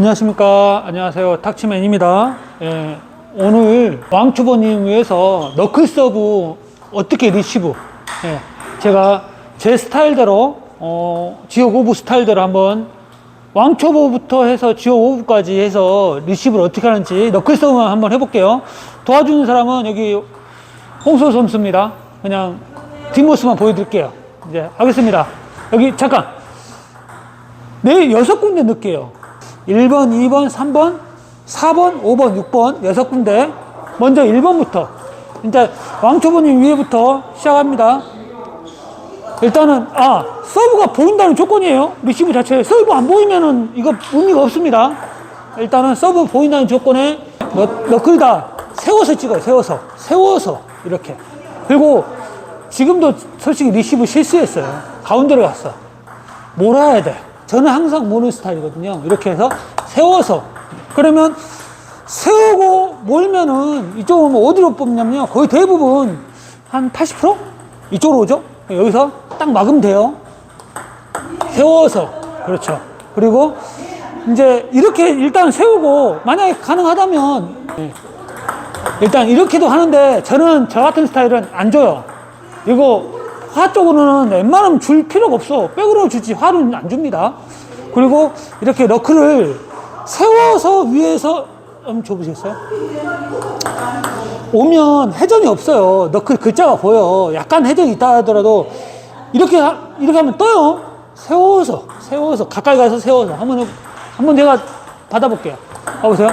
안녕하십니까. 안녕하세요. 탁치맨입니다. 예, 오늘 왕초보님 위해서 너클 서브 어떻게 리시브. 예, 제가 제 스타일대로, 어, 지역 오브 스타일대로 한번 왕초보부터 해서 지역 오브까지 해서 리시브를 어떻게 하는지 너클 서브만 한번 해볼게요. 도와주는 사람은 여기 홍소 선수입니다. 그냥 뒷모습만 보여드릴게요. 이제 하겠습니다. 여기 잠깐. 네, 여섯 군데 넣을게요. 1번, 2번, 3번, 4번, 5번, 6번, 여섯 군데. 먼저 1번부터. 이제 왕초보님 위에부터 시작합니다. 일단은, 아, 서브가 보인다는 조건이에요. 리시브 자체. 서브 안 보이면은 이거 의미가 없습니다. 일단은 서브 보인다는 조건에 너, 너클다 세워서 찍어요. 세워서. 세워서. 이렇게. 그리고 지금도 솔직히 리시브 실수했어요. 가운데로 갔어. 몰아야 돼. 저는 항상 모는 스타일이거든요. 이렇게 해서 세워서. 그러면 세우고 몰면은 이쪽은 뭐 어디로 뽑냐면요. 거의 대부분 한 80% 이쪽으로 오죠. 여기서 딱 막으면 돼요. 세워서. 그렇죠. 그리고 이제 이렇게 일단 세우고 만약에 가능하다면 네. 일단 이렇게도 하는데 저는 저 같은 스타일은 안 줘요. 이거 화 쪽으로는 웬만하면 줄 필요가 없어. 백으로 주지 화는 안 줍니다. 그리고 이렇게 너클을 세워서 위에서 한번 줘보시겠어요? 오면 회전이 없어요. 너클 글자가 보여. 약간 회전이 있다 하더라도 이렇게 하- 이렇게 하면 떠요. 세워서 세워서 가까이 가서 세워서 한번 한번 제가 받아볼게요. 봐보세요.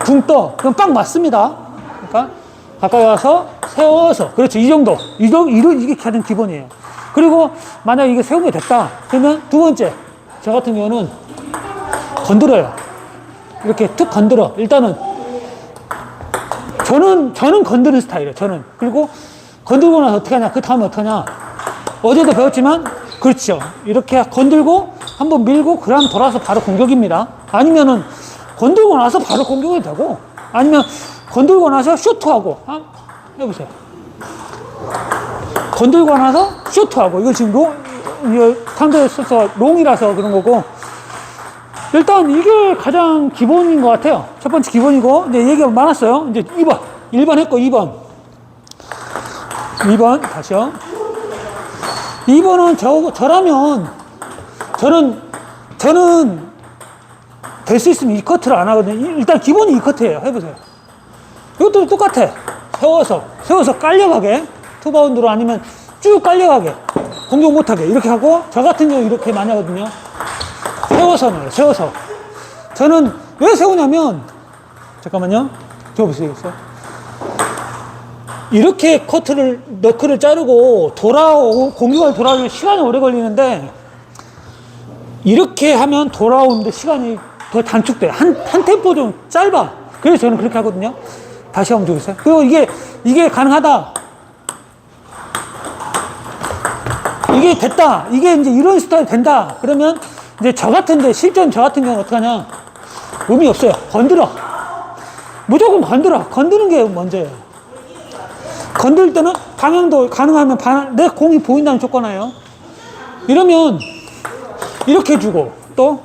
붕 떠. 그럼 빡 맞습니다. 그러니까 가까이 가서 세워서. 그렇죠. 이 정도. 이 정도, 이런, 이게 가장 기본이에요. 그리고 만약 이게 세우게 됐다. 그러면 두 번째. 저 같은 경우는 건드려요. 이렇게 툭 건드려. 일단은 저는, 저는 건드는 스타일이에요. 저는. 그리고 건들고 나서 어떻게 하냐. 그 다음에 어떻게 하냐. 어제도 배웠지만, 그렇죠. 이렇게 건들고, 한번 밀고, 그 다음 돌아서 바로 공격입니다. 아니면은, 건들고 나서 바로 공격이 되고, 아니면, 건들고 나서 슈트하고, 아, 해보세요. 건들고 나서 슈트하고, 이거 지금 롱, 이거 상대 선수가 롱이라서 그런 거고, 일단 이게 가장 기본인 것 같아요. 첫 번째 기본이고, 이제 얘기가 많았어요. 이제 2번. 1번 했고, 2번. 2번, 다시요. 2번은 저, 저라면, 저는, 저는 될 수 있으면 이 커트를 안 하거든요. 일단 기본이 이 커트예요. 해보세요. 이것도 똑같아. 세워서, 세워서 깔려가게. 투바운드로 아니면 쭉 깔려가게. 공격 못하게. 이렇게 하고, 저 같은 경우 이렇게 많이 하거든요. 세워서 넣어요. 세워서. 저는 왜 세우냐면, 잠깐만요. 줘보시겠어요? 이렇게 커트를, 너클을 자르고 돌아오고 공격을 돌아오면 시간이 오래 걸리는데, 이렇게 하면 돌아오는데 시간이 더 단축돼. 한, 한 템포 좀 짧아. 그래서 저는 그렇게 하거든요. 다시 한번 줘보세요. 그리고 이게, 이게 가능하다. 이게 됐다. 이게 이제 이런 스타일 된다. 그러면 이제 저 같은데, 실전 저 같은 경우는 어떡하냐. 의미 없어요. 건드려. 무조건 건드려. 건드는 게 먼저예요. 건들 때는 방향도 가능하면 방- 내 공이 보인다는 조건이에요. 이러면 이렇게 주고 또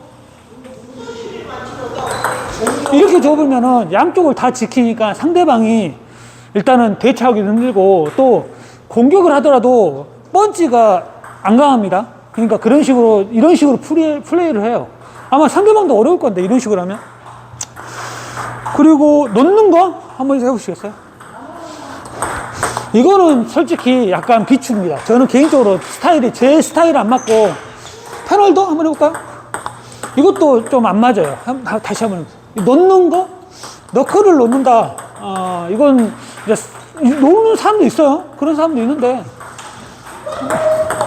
이렇게 줘보면은 양쪽을 다 지키니까 상대방이 일단은 대처하기 힘들고 또 공격을 하더라도 펀치가 안 강합니다. 그러니까 그런 식으로 이런 식으로 플레이, 플레이를 해요. 아마 상대방도 어려울 건데 이런 식으로 하면 그리고 놓는 거 한번 해보시겠어요? 이거는 솔직히 약간 비추입니다. 저는 개인적으로 스타일이 제 스타일 안 맞고 패널도 한번 해볼까요? 이것도 좀 안 맞아요. 다시 한번 해보세요. 놓는 거? 너클을 놓는다. 아, 이건 놓는 사람도 있어요. 그런 사람도 있는데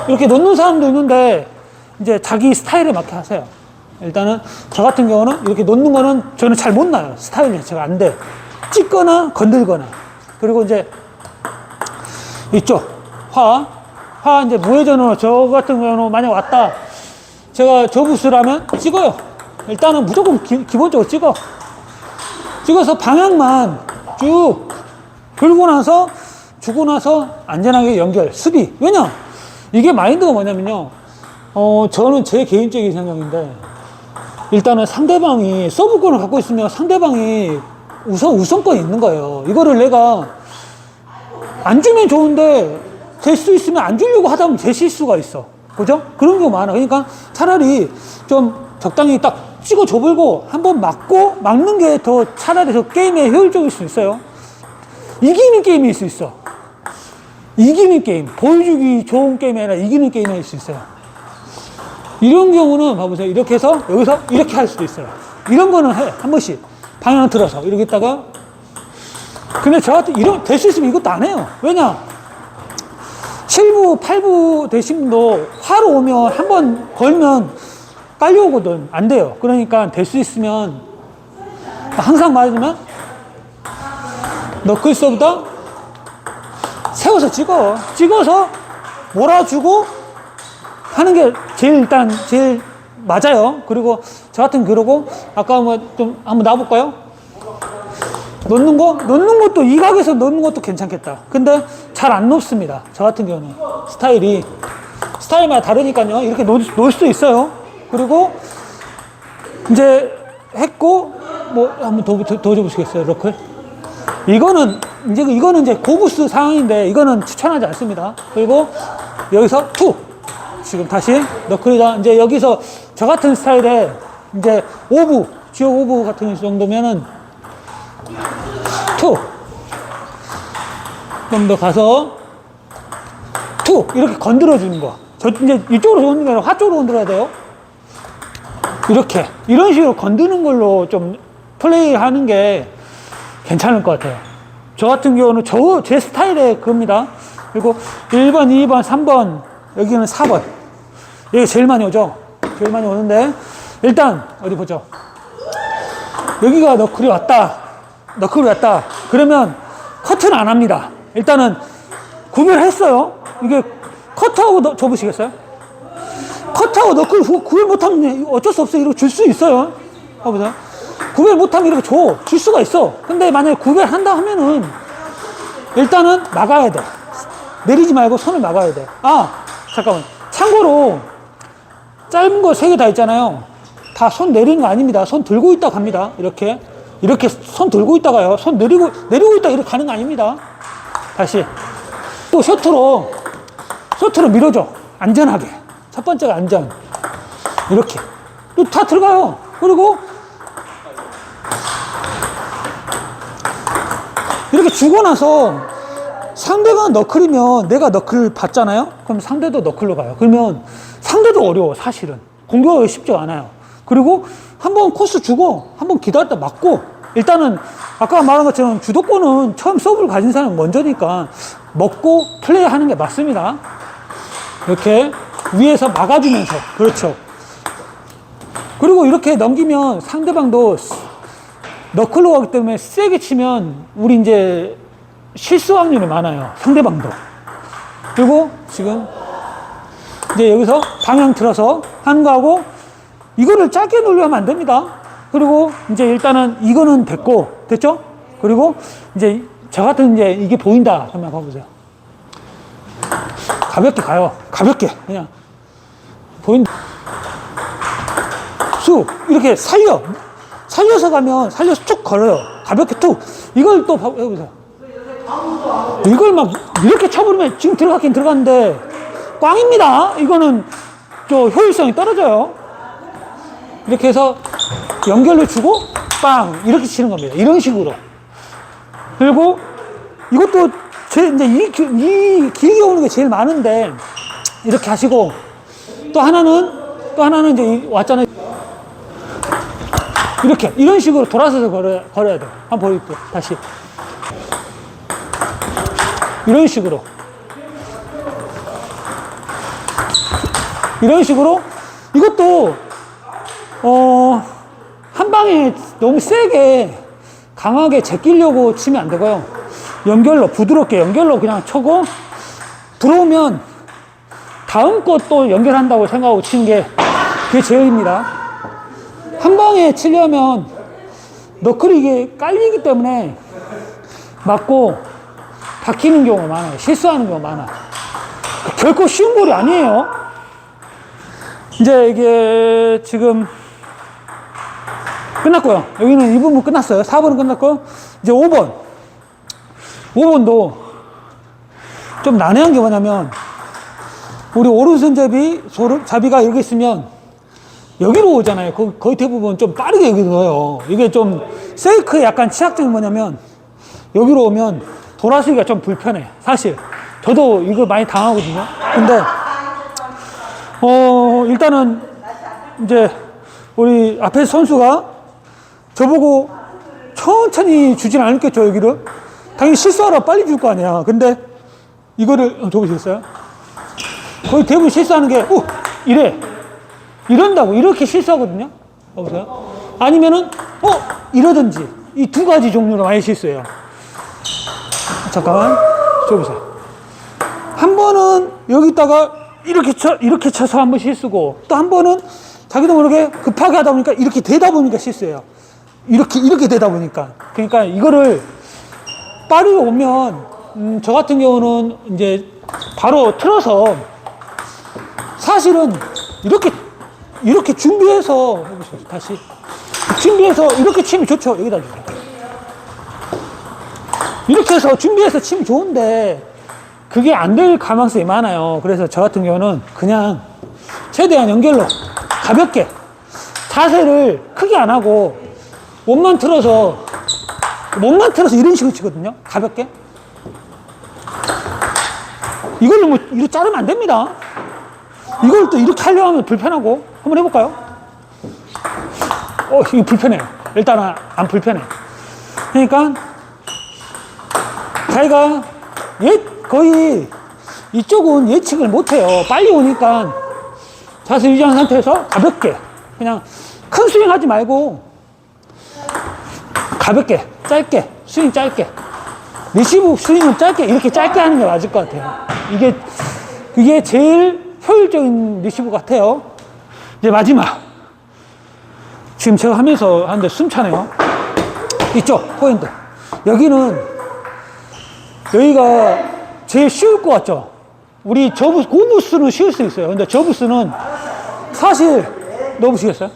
이렇게 놓는 사람도 있는데 이제 자기 스타일에 맞게 하세요. 일단은 저 같은 경우는 이렇게 놓는 거는 저는 잘 못 나요. 스타일 자체가 안 돼. 찍거나 건들거나. 그리고 이제 이쪽 화, 화 이제 무회전으로 저 같은 경우는 만약 왔다. 제가 저 부스라면 찍어요. 일단은 무조건 기, 기본적으로 찍어. 찍어서 방향만 쭉 돌고 나서 주고 나서 안전하게 연결, 수비. 왜냐? 이게 마인드가 뭐냐면요. 어, 저는 제 개인적인 생각인데, 일단은 상대방이 서브권을 갖고 있으면 상대방이 우선 우선권이 있는 거예요. 이거를 내가 안 주면 좋은데 될 수 있으면 안 주려고 하다 보면 제 실수가 있어. 그죠? 그런 경우 많아. 그러니까 차라리 좀 적당히 딱 찍어 줘불고 한번 맞고 막는 게 더 차라리 더 게임에 효율적일 수 있어요. 이기는 게임일 수 있어. 이기는 게임. 보여주기 좋은 게임이 아니라 이기는 게임일 수 있어요. 이런 경우는 봐보세요. 이렇게 해서 여기서 이렇게 할 수도 있어요. 이런 거는 해. 한 번씩. 방향 틀어서. 이렇게 있다가. 근데 저 같은, 이런, 될 수 있으면 이것도 안 해요. 왜냐? 7부, 8부 되신 분도 화로 오면 한 번 걸면 깔려오거든. 안 돼요. 그러니까 될 수 있으면 항상 말하지만 너클서보다 세워서 찍어. 찍어서 몰아주고 하는 게 제일 일단 제일 맞아요. 그리고 저 같은 그러고 아까 뭐 좀 한번 놔볼까요? 넣는 거? 넣는 것도 이 각에서 넣는 것도 괜찮겠다. 근데 잘 안 넣습니다. 저 같은 경우는 스타일이 스타일마다 다르니까요. 이렇게 놓을 수도 있어요. 그리고 이제 했고 뭐 한번 더, 더, 더 줘보시겠어요, 러클? 이거는 이제 이거는 이제 고부스 상황인데 이거는 추천하지 않습니다. 그리고 여기서 투 지금 다시 너클이다. 이제 여기서 저 같은 스타일의 이제 오브 지역 오브 같은 정도면은 투. 좀 더 가서 투 이렇게 건드려 주는 거. 저 이제 이쪽으로 아니라 화 쪽으로 건드려야 돼요. 이렇게 이런 식으로 건드는 걸로 좀 플레이하는 게 괜찮을 것 같아요. 저 같은 경우는 저 제 스타일의 그겁니다. 그리고 1번, 2번, 3번, 여기는 4번. 여기 제일 많이 오죠? 제일 많이 오는데, 일단, 어디 보죠? 여기가 너클이 왔다. 너클이 왔다. 그러면 커트는 안 합니다. 일단은 구별했어요. 이게 커트하고 너, 접으시겠어요? 커트하고 너클 구- 구별 못하면 어쩔 수 없어요. 이러고 줄 수 있어요. 봐보세요. 구별 못하면 이렇게 줘. 줄 수가 있어. 근데 만약에 구별한다 하면은 일단은 막아야 돼. 내리지 말고 손을 막아야 돼. 아, 잠깐만. 참고로 짧은 거 세 개 다 있잖아요. 다 손 내리는 거 아닙니다. 손 들고 있다 갑니다. 이렇게. 이렇게 손 들고 있다가요. 손 내리고, 내리고 있다 이렇게 가는 거 아닙니다. 다시. 또 셔트로, 셔트로 밀어줘. 안전하게. 첫 번째가 안전. 이렇게. 또 다 들어가요. 그리고 이렇게 주고 나서 상대가 너클이면 내가 너클 받잖아요? 그럼 상대도 너클로 가요. 그러면 상대도 어려워, 사실은. 공격하기 쉽지 않아요. 그리고 한 번 코스 주고, 한 번 기다렸다 맞고, 일단은 아까 말한 것처럼 주도권은 처음 서브를 가진 사람이 먼저니까 먹고 플레이 하는 게 맞습니다. 이렇게 위에서 막아주면서. 그렇죠. 그리고 이렇게 넘기면 상대방도 너클로 가기 때문에 세게 치면 우리 이제 실수 확률이 많아요. 상대방도. 그리고 지금 이제 여기서 방향 틀어서 하는 거하고 이거를 짧게 놀려면 안 됩니다. 그리고 이제 일단은 이거는 됐고, 됐죠? 그리고 이제 저 같은 이제 이게 보인다. 한번 봐보세요. 가볍게 가요. 가볍게. 그냥. 보인다. 쑥 이렇게 살려. 살려서 가면 살려서 쭉 걸어요. 가볍게 툭. 이걸 또 봐- 해보세요. 이걸 막 이렇게 쳐버리면 지금 들어가긴 들어갔는데 꽝입니다. 이거는 저 효율성이 떨어져요. 이렇게 해서 연결로 주고 빵! 이렇게 치는 겁니다. 이런 식으로. 그리고 이것도 제 이제 이, 기- 이 길게 오는 게 제일 많은데 이렇게 하시고 또 하나는 또 하나는 이제 이- 왔잖아요. 이렇게 이런 식으로 돌아서서 걸어야, 걸어야 돼요. 한번 보여줄게요. 다시 이런 식으로 이런 식으로 이것도 어, 한 방에 너무 세게 강하게 제끼려고 치면 안 되고요. 연결로 부드럽게 연결로 그냥 쳐고 들어오면 다음 것도 연결한다고 생각하고 치는 게 그게 제일입니다. 한 방에 치려면 너클이 이게 깔리기 때문에 맞고 박히는 경우가 많아요. 실수하는 경우가 많아. 결코 쉬운 볼이 아니에요. 이제 이게 지금 끝났고요. 여기는 이 부분 끝났어요. 4번은 끝났고, 이제 5번. 5번도 좀 난해한 게 뭐냐면, 우리 오른손잡이, 잡이가 여기 있으면 여기로 오잖아요. 거- 거의 대부분 좀 빠르게 여기 넣어요. 이게 좀 세이크의 약간 취약점이 뭐냐면, 여기로 오면 돌아서기가 좀 불편해. 사실. 저도 이거 많이 당하거든요. 근데, 어, 일단은 이제 우리 앞에 선수가 저보고 천천히 주진 않겠죠, 여기를. 당연히 실수하라 빨리 줄 거 아니야. 근데 이거를, 어, 줘보시겠어요? 거의 대부분 실수하는 게, 오! 이래. 이런다고. 이렇게 실수하거든요. 여보세요? 아니면은, 어! 이러든지. 이 두 가지 종류로 많이 실수해요. 잠깐만. 줘보세요. 한 번은 여기다가 이렇게 쳐, 이렇게 쳐서 한 번 실수고, 또 한 번은 자기도 모르게 급하게 하다 보니까 이렇게 되다 보니까 실수해요. 이렇게, 이렇게 되다 보니까. 그러니까 이거를 빠르게 오면, 음, 저 같은 경우는 이제 바로 틀어서 사실은 이렇게, 이렇게 준비해서. 다시. 준비해서 이렇게 치면 좋죠. 여기다 주세요. 이렇게 해서 준비해서 치면 좋은데, 그게 안 될 가능성이 많아요. 그래서 저 같은 경우는 그냥 최대한 연결로 가볍게 자세를 크게 안 하고 몸만 틀어서 몸만 틀어서 이런 식으로 치거든요. 가볍게. 이걸로 뭐 이렇게 자르면 안 됩니다. 이걸 또 이렇게 하려고 하면 불편하고 한번 해볼까요? 어, 이거 불편해요. 일단은 안 불편해. 그러니까 자기가 예, 거의 이쪽은 예측을 못해요. 빨리 오니까 자세 유지한 상태에서 가볍게 그냥 큰 스윙 하지 말고 가볍게 짧게 스윙 짧게 리시브 스윙은 짧게 이렇게 짧게 하는 게 맞을 것 같아요. 이게 이게 제일 효율적인 리시브 같아요. 이제 마지막 지금 제가 하면서 하는데 숨차네요. 이쪽 포인트 여기는 여기가 제일 쉬울 것 같죠? 우리 저부, 고부스는 쉬울 수 있어요. 근데 저부스는 사실, 넣어보시겠어요?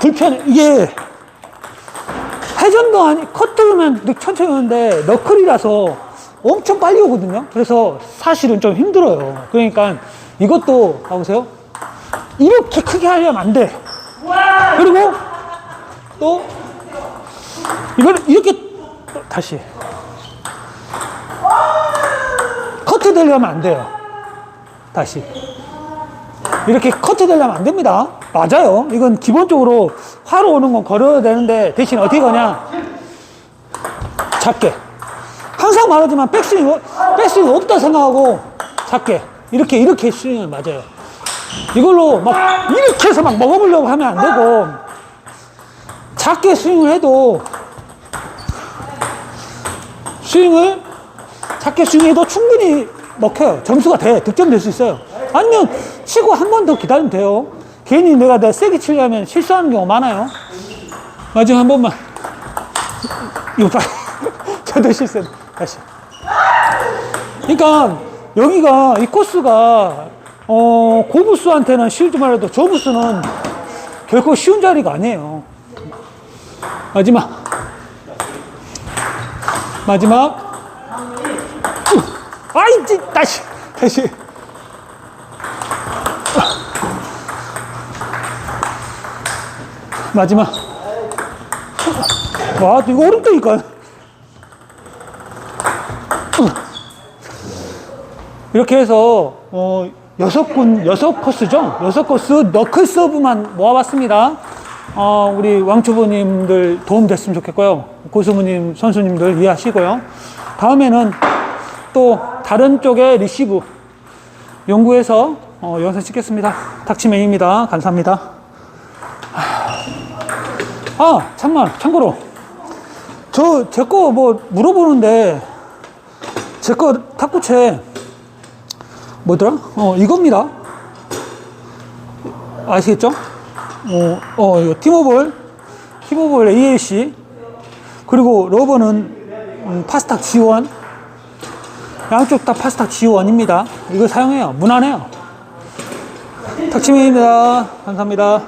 불편해. 이게 회전도 아니, 커트면 천천히 오는데 너클이라서 엄청 빨리 오거든요. 그래서 사실은 좀 힘들어요. 그러니까 이것도, 봐보세요. 이렇게 크게 하려면 안 돼. 그리고 또 이걸 이렇게 또 다시 커트 되려면 안 돼요. 다시. 이렇게 커트 되려면 안 됩니다. 맞아요. 이건 기본적으로 화로 오는 건 걸어야 되는데 대신 어떻게 거냐? 작게. 항상 말하지만 백스윙, 백스윙 없다 생각하고 작게. 이렇게, 이렇게 스윙을 맞아요. 이걸로 막 이렇게 해서 막 먹어보려고 하면 안 되고 작게 스윙을 해도 스윙을 작게 스윙해도 충분히 먹혀요. 점수가 돼. 득점될 수 있어요. 아니면 치고 한 번 더 기다리면 돼요. 괜히 내가 내가 세게 치려면 실수하는 경우 많아요. 마지막 한 번만. 이거 봐. 저도 실수. 다시. 그러니까 여기가 이 코스가 어 고부스한테는 쉬울지 말아도 저부스는 결코 쉬운 자리가 아니에요. 마지막. 마지막. 아이, 찌, 다시, 다시. 마지막. 와, 이거 어렵다니까. 이렇게 해서, 어, 여섯 군, 여섯 코스죠? 여섯 코스 너클 서브만 모아봤습니다. 어, 우리 왕초보님들 도움 됐으면 좋겠고요. 고수부님, 선수님들 이해하시고요. 다음에는 또 다른 쪽의 리시브 연구해서 어, 영상 찍겠습니다. 닥치맨입니다. 감사합니다. 아, 참만, 참고로. 저, 제 거 뭐 물어보는데, 제 거 탁구채, 뭐더라? 어, 이겁니다. 아시겠죠? 어, 어, 이거 티모볼, 티모볼 AAC, 그리고 러버는 음, 파스탁 G1, 양쪽 다 파스타 G1입니다. 이거 사용해요. 무난해요. 탁치민입니다. 감사합니다.